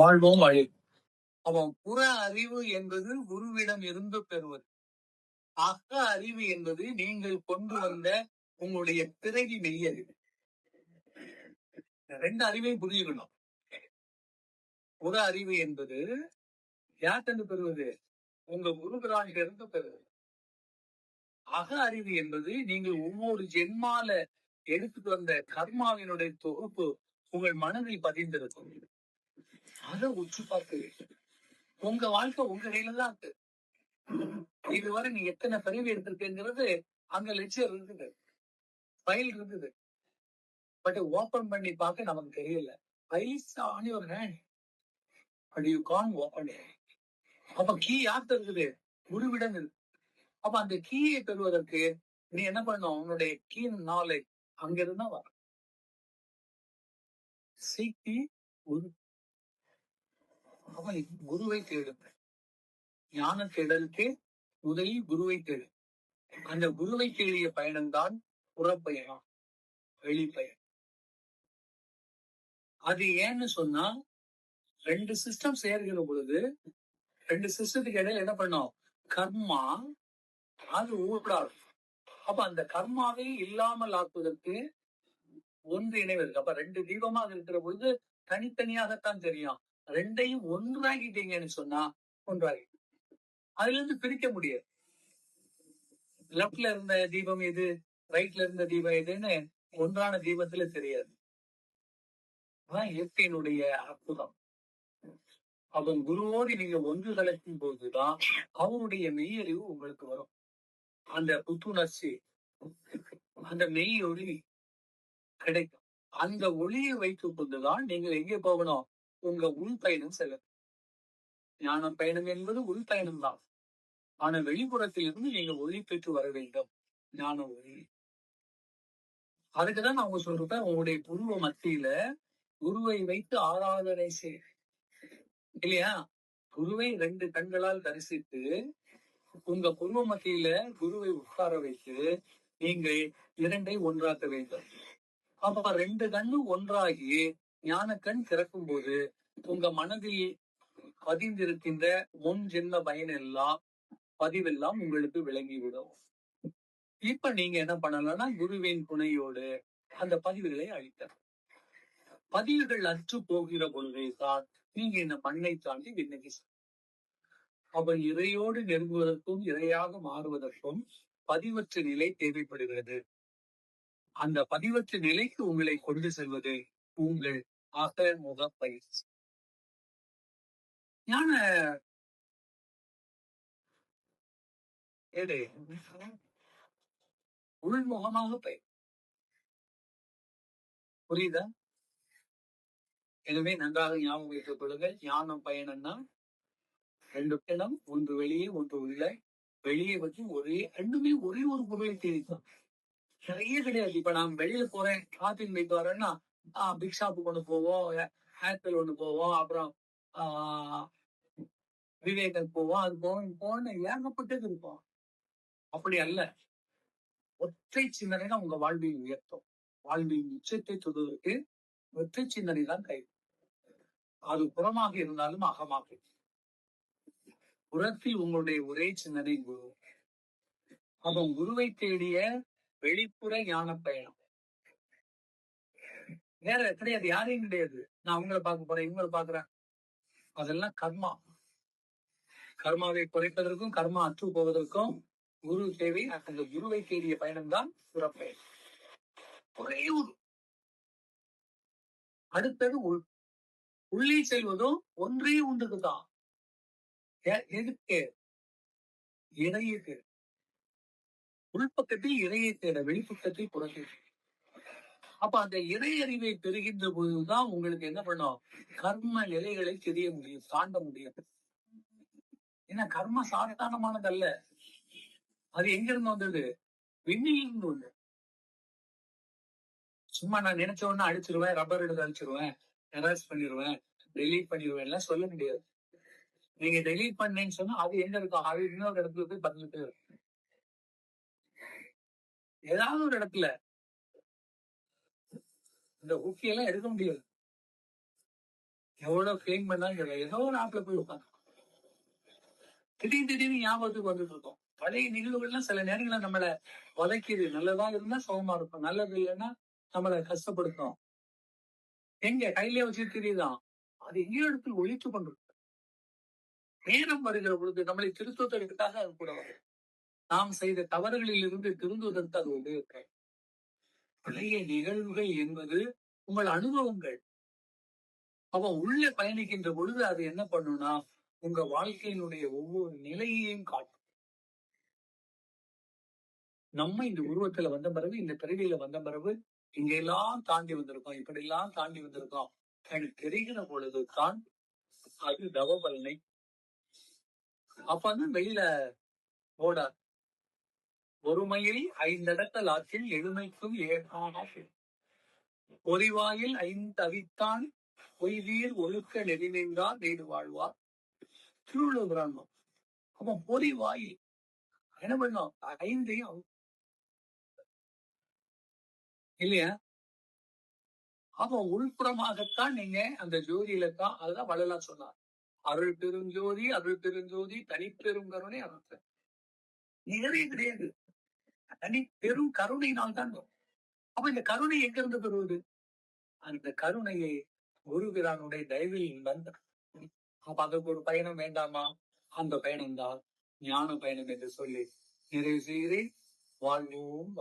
வாழ்வோம் வழி. அவன் புற அறிவு என்பது குருவிடம் இருந்து பெறுவது. அக அறிவு என்பது நீங்கள் கொண்டு வந்த உங்களுடைய பிறவி மெய்யறிவு. ரெண்டு அறிவையும் புரியணும் புற அறிவு என்பது யார்கிட்ட பெறுவது? உங்க குருபிரானிட்ட இருந்து பெறுவது. அக அறிவு என்பது நீங்கள் ஒவ்வொரு ஜென்மால எடுத்துட்டு வந்த கர்மாவினுடைய தொகுப்பு உங்கள் மனதில் பதிந்திருக்கும். அதை உற்று பார்க்க வேண்டும் உங்க வாழ்க்கை உங்க கையில தான் இருக்கு. இதுவரை நீ எத்தனை பிறவி எடுத்திருக்கேங்கிறது அங்க லட்சியம் இருக்குது. ஃபைல் இருந்தது பட் ஓபன் பண்ணி பார்க்க நமக்கு தெரியல. Files on your hand but you can open அப்ப கீ யார்த்த இருக்குது? குருவிடம் இருக்கு. அப்ப அந்த கீயை பெறுவதற்கு நீ என்ன பண்ணும் உன்னுடைய கீ நாலேஜ் அங்கிருந்தா வர சீக்கி ஒரு அவன் குருவை தேடுங்க ஞான தேடலுக்கு முதலில் குருவை தேடு. அந்த குருவை தேடிய பயணம்தான் புறப்பயணம் வெளிப்பயணம். அது ஏன்னு சொன்னா ரெண்டு சிஸ்டம் சேர்கிற பொழுது ரெண்டு சிஸ்டத்துக்கு இடையில என்ன பண்ணோம்? கர்மா அது ஊடாது அப்ப அந்த கர்மாவை இல்லாமல் ஆக்குவதற்கு ஒன்று இணைவு இருக்கு அப்ப ரெண்டு தீபமாக இருக்கிற பொழுது தனித்தனியாகத்தான் தெரியும். ரெண்டையும் ஒன்றாகிட்டீங்கன்னு சொன்னா ஒன்றாகி அதுல இருந்து பிரிக்க முடியாது. லெப்ட்ல இருந்த தீபம் எது? ரைட்ல இருந்த தீபம் எதுன்னு ஒன்றான தீபத்துல தெரியாது. அதான் இயற்கையினுடைய அற்புதம். அவன் குருவோடு நீங்க ஒன்று கலக்கும் போதுதான் அவருடைய மெய்யறிவு உங்களுக்கு வரும். அந்த புத்துணர்ச்சி அந்த மெய் ஒளி கிடைக்கும். அந்த ஒளியை வைத்துக் கொண்டுதான் நீங்கள் எங்கே போகணும்? உங்க உள் பயணம் செல்ல ஞானம் பயணம் என்பது உள் பயணம் தான். ஆனா வெளிப்புறத்திலிருந்து நீங்க ஒளி பெற்று வர வேண்டும். ஞான ஒளி. அதுக்குதான் நான் உங்க சொல்றேன் உங்களுடைய குருவ மத்தியில குருவை வைத்து ஆராதனை செய் இல்லையா? குருவை ரெண்டு கண்களால் தரிசித்து உங்க குருவ மத்தியில குருவை உட்கார வைத்து நீங்கள் இரண்டை ஒன்றாக்க வேண்டும். அப்ப ரெண்டு கண்ணும் ஒன்றாகி ஞான கண் திறக்கும் போது உங்க மனதில் பதிந்திருக்கின்ற முன் ஜென்ம பயன் எல்லாம் பதிவெல்லாம் உங்களுக்கு விளங்கிவிடும். இப்ப நீங்க என்ன பண்ணலாம்னா குருவின் துணையோடு அந்த பதிவுகளை அழித்தலாம் பதிவுகள் அற்று போகிற பொழுதே தான் நீங்க இந்த மண்ணை தாண்டி விண்ணகி அப்ப இறையோடு நெருங்குவதற்கும் இறையாக மாறுவதற்கும் பதிவற்ற நிலை தேவைப்படுகிறது. அந்த பதிவற்ற நிலைக்கு உங்களை கொண்டு செல்வது உங்கள் அகமுக பயிற்சி ஞான ஏடே உள்முகமாக பயிர் புரியுதா? எனவே நன்றாக ஞாபகம் வைத்துக் கொள்ளுங்கள். ஞானம் பயணம்னா ரெண்டு பிணம் ஒன்று வெளியே ஒன்று உள்ள. வெளியே வச்சு ஒரே ரெண்டுமே ஒரே ஒரு பொருளை தேடித்தான் நிறைய கிடையாது. இப்ப நான் வெளியில போறேன் ஷாப்பிங் வைத்து வரேன்னா பிக் ஷாப்பு கொண்டு போவோம் ஆப்பிள் ஒண்ணு போவோம் அப்புறம் ஆஹ் விவேகன் போவோம் அது போவோம் போன ஏகப்பட்டது இருப்போம் அப்படி அல்ல. ஒற்றை சிந்தனை தான் உங்க வாழ்வில் உயர்த்தும். வாழ்வின் உச்சத்தை தொடுவதற்கு ஒற்றை சிந்தனை தான் கை. அது புறமாக இருந்தாலும் அகமாக. புறத்தில் உங்களுடைய ஒரே சிந்தனை குரு. அவன் குருவை தேடிய வெளிப்புற ஞான பயணம் வேற கிடையாது யாரையும் கிடையாது. நான் அவங்கள பார்க்க போறேன் இவங்கள பாக்குறேன் அதெல்லாம் கர்மா. கர்மாவை குறைப்பதற்கும் கர்மா அற்று போவதற்கும் குரு தேவை. அந்த குருவை தேடிய பயணம்தான் ஒரே ஒரு. அடுத்தது உள். உள்ளே செல்வதும் ஒன்றே ஒன்றுக்குதான் எதுக்கு? இறையுக்கு. உள்பக்கத்தில் இறையை தேட வெளிப்பக்கத்தில் புறத்தை அப்ப அந்த இறை அறிவை பெறுகின்ற போதுதான் உங்களுக்கு என்ன பண்ணும்? கர்ம நிலைகளை தெரிய முடியும் தாண்ட முடியும். ஏன்னா கர்ம சாதாரணமானதல்ல அது எங்க இருந்து வந்தது? விண்ணிலிருந்து ஒண்ணு சும்மா நான் நினைச்ச உடனே அடிச்சிருவேன் ரப்பர் எடுத்து அடிச்சிருவேன் எராஸ் பண்ணிடுவேன் டெலீட் பண்ணிடுவேன் எல்லாம் சொல்ல முடியாது. நீங்க டெலீட் பண்ணேன்னு சொன்னா அது எங்க இருக்கும்? அது இன்னொரு இடத்துல போய் பதினெட்டு ஏதாவது ஒரு இடத்துல. இந்த ஊக்கியெல்லாம் எடுக்க முடியாது எவ்வளவு கிளைம் பண்ணாலும் ஏதோ ஒரு ஆப்ல போய் உட்காந்து திடீர்னு திடீர்னு ஞாபகத்துக்கு வந்துட்டு இருக்கோம். பழைய நிகழ்வுகள்லாம் சில நேரங்கள நம்மள உதைக்குது நல்லதா இருந்தா சுகமா இருக்கும் நல்லது இல்லைன்னா நம்மள கஷ்டப்படுத்தும். எங்க கையிலே வச்சு தெரியுதான். அது எங்கேயோ இடத்தில் ஒழித்து கொண்டு நேரம் வருகிற பொழுது நம்மளை திருத்துவதற்காக அது கூட வரும். நாம் செய்த தவறுகளில் இருந்து திருந்துவதற்கு அது உபயோகிக்க பழைய நிகழ்வுகள் என்பது உங்கள் அனுபவங்கள். அவன் உள்ளே பயணிக்கின்ற பொழுது அது என்ன பண்ணும்னா உங்க வாழ்க்கையினுடைய ஒவ்வொரு நிலையையும் காட்டும். நம்ம இந்த உருவத்துல வந்த பிறகு இந்த பிறவியில வந்த பிறகு இங்கெல்லாம் தாண்டி வந்திருக்கோம் இப்படி எல்லாம் தாண்டி வந்திருக்கோம். எனக்கு தெரிகிற பொழுது தான் அது தவபலனை அப்ப வந்து வெளியில ஓட ஒருமையில் ஐந்தடத்தல் ஆற்றில் எழுமைக்கும் ஏகான பொறிவாயில் ஐந்தவித்தான் பொய்தீர் ஒழுக்க நெறிநின்றார் நீடு வாழ்வார். திருவள்ளுவர் அப்ப பொறிவாயில் என்ன பண்ணோம் ஐந்தையும் இல்லையா? அப்ப உள்புறமாகத்தான் நீங்க அந்த ஜோதியில தான் அதுதான் வள்ளலார் சொன்னார். அருள் பெருஞ்சோதி அருள் பெருஞ்சோதி தனிப்பெரும் கருணை அருள் நிகழே கிடையாது. தனி பெரும் கருணையினால் தான் வரும். அப்ப இந்த கருணை எங்க இருந்து பெறுவது? அந்த கருணையை குருபிரானுடைய தயவில் வந்த அப்ப அதுக்கு ஒரு பயணம் வேண்டாமா? அந்த பயணம் தான் ஞான பயணம் என்று சொல்லி நிறைவு செய்கிறேன். வாழ்வோம்.